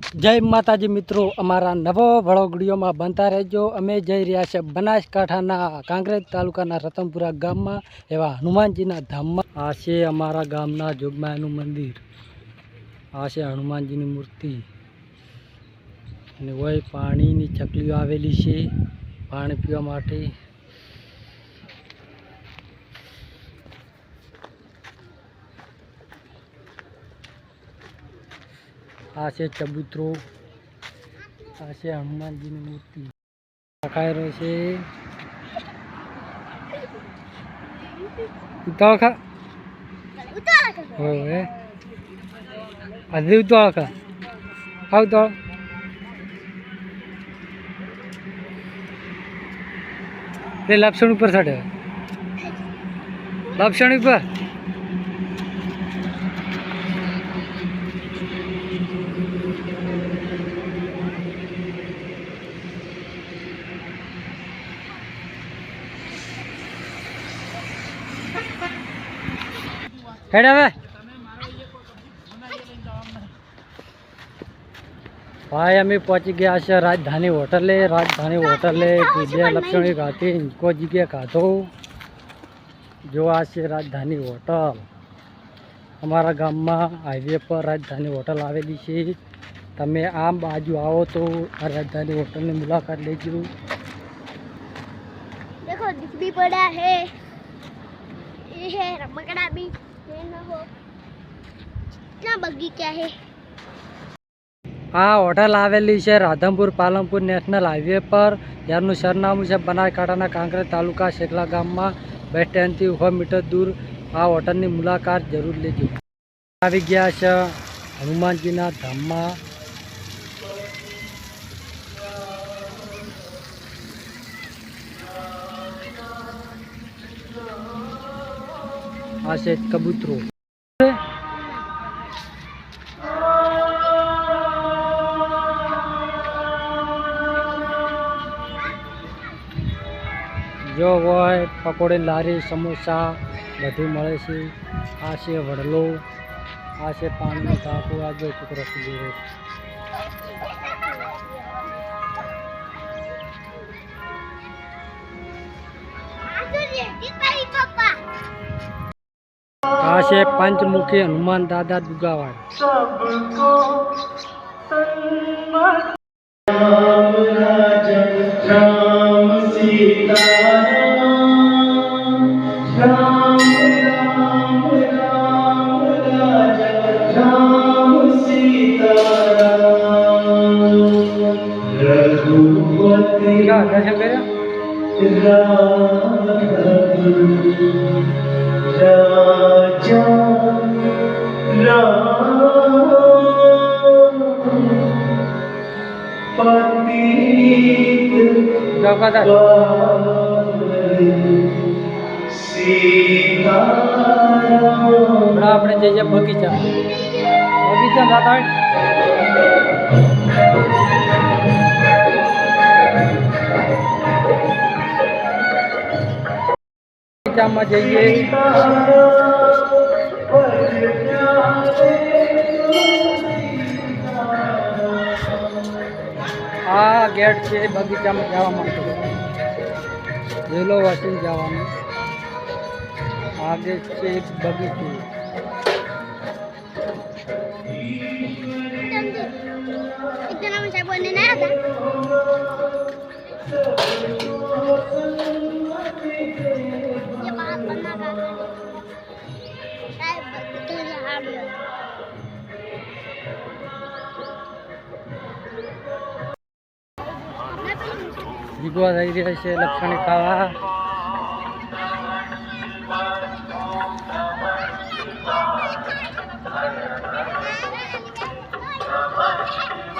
જય માતાજી મિત્રો, અમારા નવો વળોગડીઓમાં બનતા રહેજો. અમે જઈ રહ્યા છે બનાસકાંઠાના કાંકરેજ તાલુકાના રતનપુરા ગામમાં, એવા હનુમાનજીના ધામમાં. આ છે અમારા ગામના જોગમાયાનું મંદિર. આ છે હનુમાનજીની મૂર્તિ. અને હોય પાણીની ચકલીઓ આવેલી છે, પાણી પીવા માટે. આ છે ચબૂતરો. આ છે હનુમાનજીની મૂર્તિ. ખાયરો છે. ઉતાળ ખા. હોય આજે ઉતાળ ખા. હા ઉતાળ તે લપસણ ઉપર ચડે. લપસણ ઉપર. હેડ હવે. ભાઈ અમે પહોંચી ગયા છે રાજધાની હોટલે. રાજધાની હોટલે વિજય લક્ષ્મણી ખાતે ઇન્કો જગ્યા ખાધો. જોવા છે રાજધાની હોટલ. અમારા ગામમાં હાઈવે પર રાજધાની હોટલ આવેલી છે. તમે આમ બાજુ આવો તો આ રાજધાની હોટલની મુલાકાત લેજો. દેખો દીકરી પડ્યા હે. રમકડા બી આ હોટલ આવેલી છે રાધમપુર પાલનપુર નેશનલ હાઈવે પર. એમનું સરનામું છે બનાસકાંઠાના કાંકરેજ તાલુકા શેખલા ગામમાં. બસ સ્ટેન્ડથી સો મીટર દૂર આ હોટલની મુલાકાત જરૂર લેજો. આવી ગયા છે હનુમાનજીના ધામમાં. આ છે કબૂતરો. જો હોય, પકોડી લારી, સમોસા બધું મળે છે. આ છે વડલો, આ છે પાણીનો ટાંકો આ જો છોકરો પી રહ્યો છે से पंचमुखी हनुमान दादा दुगावर કાકા હમણાં આપણે જઈએ બગીચા બગીચા જાતા હોય બગીચામાં જઈએ આ ગેટ છે, એ બગીચામાં જવા માટે ઝીલો વસી જવાનું. આ ગેટ છે, એ બગીચું. સાહેબ જીગવા થઈ રહ્યા છે લક્ષણી ખાવા.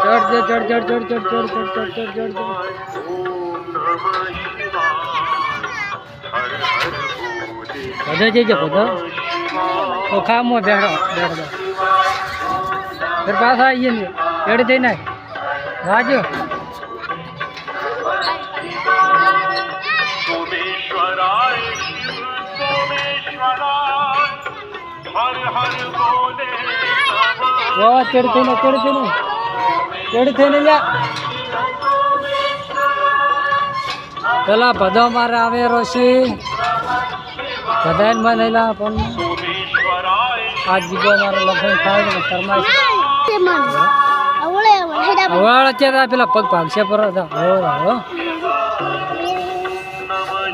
ચડ ચડ ચડ ચડ ચડ ચડ ચડ ચડ ચડ ચડ બધે જઈજો બધો? તો ખામો બેઠો બેઠો ફેર પાછા આવીએ ને એડે शिवेश्वराय शिव सोमेश्वराय हर हर बोले वा चढ़ते ना चढ़ते પેલા બધો મારે આવે રોશી. બધા બનેલા પણ આ જીગો મારો લગ્ન થાય ને શરમાય હવે પેલા પગ ભાગશે પર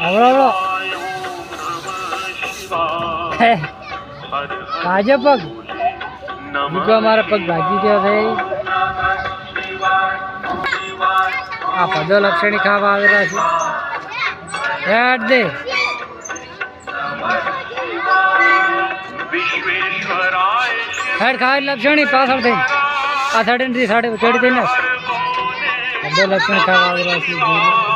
આવડો આવડો ભાજપ પગ. મૂકવા મારા પગ ભાજી ગયો થઈ આ પદો લક્ષણી ખાવા આવેલા છે. હેડ દે હેડ ખાય લક્ષણી પાછળ થઈ આ સાડે થી સાડે ચડી થઈને. પદો લક્ષણી ખાવા આવેલા છે.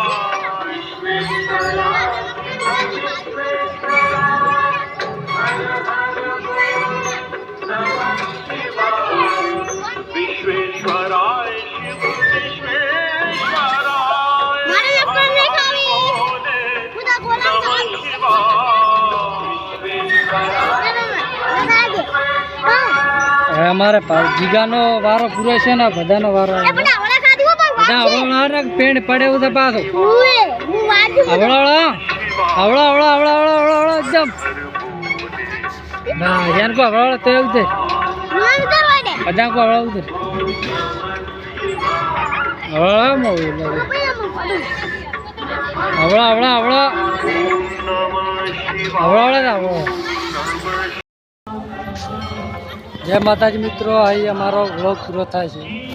હવે અમારે જીગાનો વારો પૂરો છે ને બધાનો વારો બધા અવળો પેણ પડે એવું છે પાછું. અવળો અવળો અવળો અવળો અવળો અવળો અવળો એકદમ. ના યાર કો અવળો તો એવું બધા કો અવળો ઉતર અવળો અવળો અવળો અવળો અવળો અવળો જય માતાજી મિત્રો અહીં અમારો વ્લોગ પૂરો થાય છે.